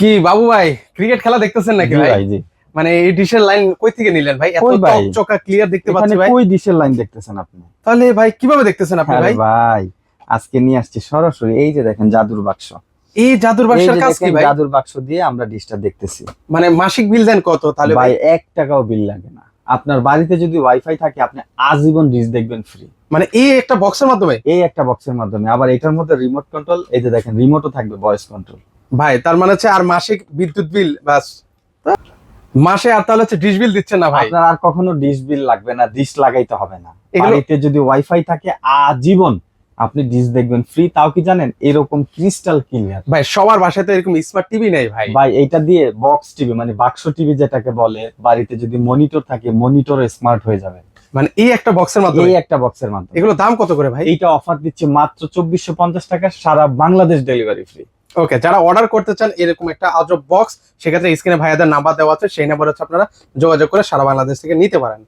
কি বাবু ভাই ক্রিকেট খেলা দেখতেছেন নাকি ভাই? জি। মানে এই ডিশের লাইন কই থেকে নিলেন ভাই? এত? চকচকা ক্লিয়ার দেখতে পাচ্ছি ভাই। কই ডিশের লাইন দেখতেছেন আপনি? তাহলে ভাই কীভাবে দেখতেছেন আপনি ভাই? ভাই আজকে নিয়ে আসছি সরাসরি এই যে দেখেন জাদুর বাক্স। এই জাদুর বাক্সের কাজ কি ভাই? জাদুর বাক্স দিয়ে আমরা ডিশটা দেখতেছি। মানে মাসিক বিল দেন কত তাহলে ভাই? ভাই এক টাকাও বিল লাগে না। আপনার বাড়িতে যদি ওয়াইফাই থাকে আপনি আজীবন ডিশ দেখবেন ফ্রি মানে এই একটা বক্সের মাধ্যমে? এই একটা বক্সের মাধ্যমে। আবার এটার মধ্যে রিমোট কন্ট্রোল এই যে দেখেন রিমোটও থাকবে ভয়েস কন্ট্রোল ভাই তার মানে হচ্ছে আর মাসিক বিদ্যুৎ বিল বাস মাসে আর তাহলে হচ্ছে ডিশ বিল দিচ্ছেন না ভাই? আপনার আর কখনো ডিশ বিল লাগবে না ডিশ লাগাইতে হবে না। বাড়িতে যদি ওয়াইফাই থাকে আজীবন আপনি ডিশ দেখবেন। ফ্রি তাও কি জানেন? এরকম ক্রিস্টাল ক্লিয়ার ভাই সবার বাসায় তো এরকম স্মার্ট টিভি নেই ভাই। ভাই এটা দিয়ে বক্স টিভি মানে বাক্স টিভি যেটাকে বলে বাড়িতে যদি মনিটর থাকে মনিটর স্মার্ট হয়ে যাবে। মানে এই একটা বক্সের মাধ্যমে? এই একটা বক্সের মাধ্যমে। এগুলো দাম কত করে ভাই? এইটা অফার দিচ্ছে মাত্র চব্বিশশো পঞ্চাশ টাকা সারা বাংলাদেশ ডেলিভারি ফ্রি ওকে যারা অর্ডার করতে চান এরকম একটা আজব বক্স সেক্ষেত্রে স্ক্রিনে ভাইয়াদের নাম্বার দেওয়া আছে, সেই নাম্বার হচ্ছে আপনারা যোগাযোগ করে সারা বাংলাদেশ থেকে নিতে পারেন।